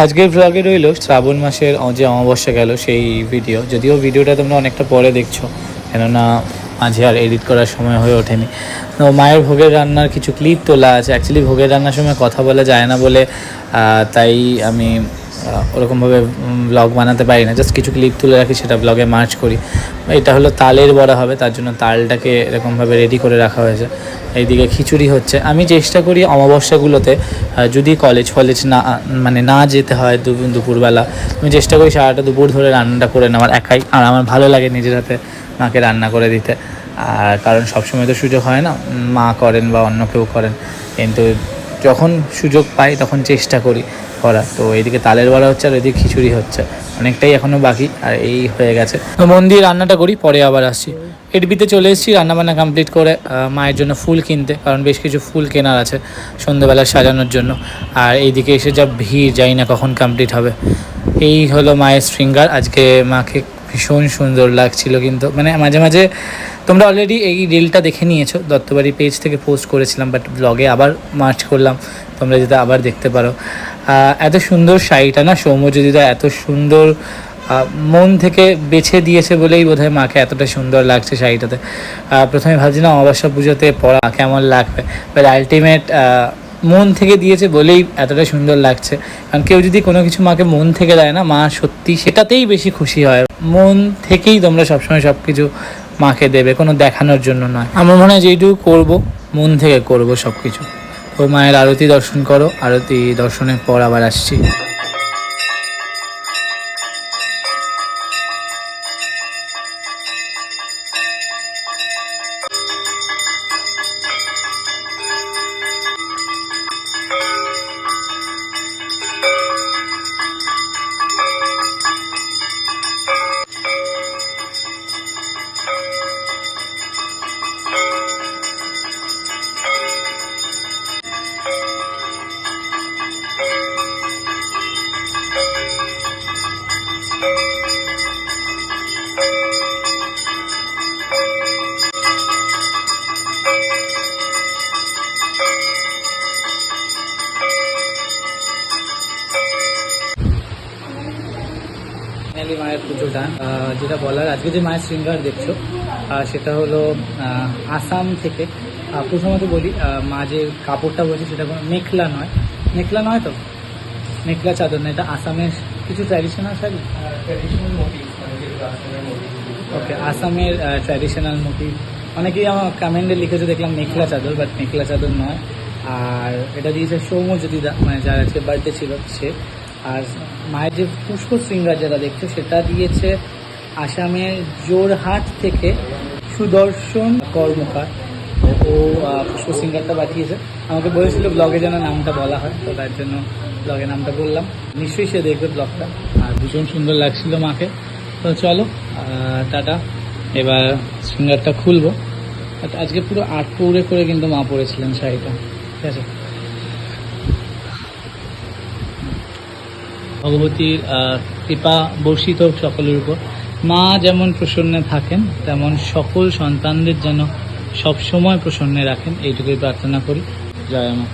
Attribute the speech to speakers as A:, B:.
A: আজকের ব্লগে রইল শ্রাবণ মাসের যে অমাবস্যা গেল সেই ভিডিও যদিও ভিডিওটা তোমরা অনেকটা পরে দেখছ, কেননা মাঝে আর এডিট করার সময় হয়ে ওঠেনি। তো মায়ের ভোগের রান্নার কিছু ক্লিপ তোলা আছে। অ্যাকচুয়ালি ভোগের রান্নার সময় কথা বলা যায় না বলে তাই আমি ওরকমভাবে ব্লগ বানাতে পারি না। জাস্ট কিছু ক্লিপ তুলে রাখি, সেটা ব্লগে মার্চ করি। এটা হলো তালের বড়া হবে, তার জন্য তালটাকে এরকমভাবে রেডি করে রাখা হয়েছে। এইদিকে খিচুড়ি হচ্ছে। আমি চেষ্টা করি অমাবস্যাগুলোতে যদি কলেজ ফলেজ না মানে না যেতে হয় দুপুরবেলা, আমি চেষ্টা করি সারাটা দুপুর ধরে রান্নাটা করে নেওয়ার একাই। আর আমার ভালো লাগে নিজের হাতে মাকে রান্না করে দিতে। আর কারণ সবসময় তো সুযোগ হয় না মা করেন বা অন্য কেউ করেন। কিন্তু যখন সুযোগ পাই তখন চেষ্টা করি করা তো এইদিকে তালের বড়া হচ্ছে আর এদিকে খিচুড়ি হচ্ছে। অনেকটাই এখনও বাকি আর এই হয়ে গেছে। মন দিয়ে রান্নাটা করি, পরে আবার আসছি। এডবিতে চলে এসেছি রান্নাবান্না কমপ্লিট করে মায়ের জন্য ফুল কিনতে, কারণ বেশ কিছু ফুল কেনার আছে সন্ধ্যেবেলা সাজানোর জন্য। আর এইদিকে এসে যা ভিড় যাই না কখন কমপ্লিট হবে। এই হলো মায়ের শৃঙ্গার। আজকে মাকে ভীষণ সুন্দর লাগছিল কিন্তু মানে মাঝে মাঝে তোমরা অলরেডি এই রিলটা দেখে নিয়েছো, দত্তবাড়ি পেজ থেকে পোস্ট করেছিলাম বাট ব্লগে আবার মার্চ করলাম, তোমরা যেটা আবার দেখতে পারো। এত সুন্দর শাড়িটা না সৌম্যজ্যোতিদা এত সুন্দর মন থেকে বেছে দিয়েছে বলেই বোধহয় মাকে এতটা সুন্দর লাগছে শাড়িটাতে। প্রথমে ভাবছিলাম অমাবস্যা পুজোতে পরা, কেমন লাগবে? বাট আলটিমেট মন থেকে দিয়েছে বলেই এতটা সুন্দর লাগছে। কারণ কেউ যদি কোনো কিছু মাকে মন থেকে দেয় না, মা সত্যি সেটাতেই বেশি খুশি হয়। মন থেকেই তোমরা সবসময় সব কিছু মাকে দেবে, কোনো দেখানোর জন্য নয়। আমার মনে হয় যেইটুকু করব, মন থেকে করব সব কিছু তো মায়ের আরতি দর্শন করো, আরতি দর্শনের পর আবার আসছি। ফাইনালি মায়ের পুজোটা যেটা বলার আজকে যে মায়ের শৃঙ্গার দেখছ সেটা হলো আসাম থেকে প্রথমত বলি মা যে কাপড়টা বলছে সেটা কোনো মেখলা নয়। মেখলা নয় তো? মেখলা চাদর না এটা আসামের কিছু ট্র্যাডিশনাল শাড়ি? ওকে আসামের ট্র্যাডিশনাল মোটিভ অনেকেই আমার কমেন্টে লিখেছে দেখলাম মেখলা চাদর বাট মেখলা চাদর নয়। আর এটা দিয়েছে সৌম্যজ্যোতিদা মানে যার আজকে বার্থডে ছিল সে। আর মায়ের যে পুষ্প শৃঙ্গার যেটা দেখছ, সেটা দিয়েছে আসামের জোরহাট থেকে সুদর্শন কর্মকার। ও পুষ্প সিঙ্গারটা পাঠিয়েছে। আমাকে বলেছিল ব্লগে যেন নামটা বলা হয়, তো তার জন্য ব্লগে নামটা বললাম। নিশ্চয়ই সে দেখবে ব্লগটা আর ভীষণ সুন্দর লাগছিল মাকে। তো চলো টাটা। এবার সিঙ্গারটা খুলবো। আজকে পুরো আট পৌড়ে করে কিন্তু মা পরেছিলেন শাড়িটা। ঠিক আছে? ভগবতীর কৃপা বর্ষিত হোক সকলের উপর। মা যেমন প্রসন্নে থাকেন, তেমন সকল সন্তানদের যেন সবসময় প্রসন্নে রাখেন। এইটুকুই প্রার্থনা করি। জয় মা।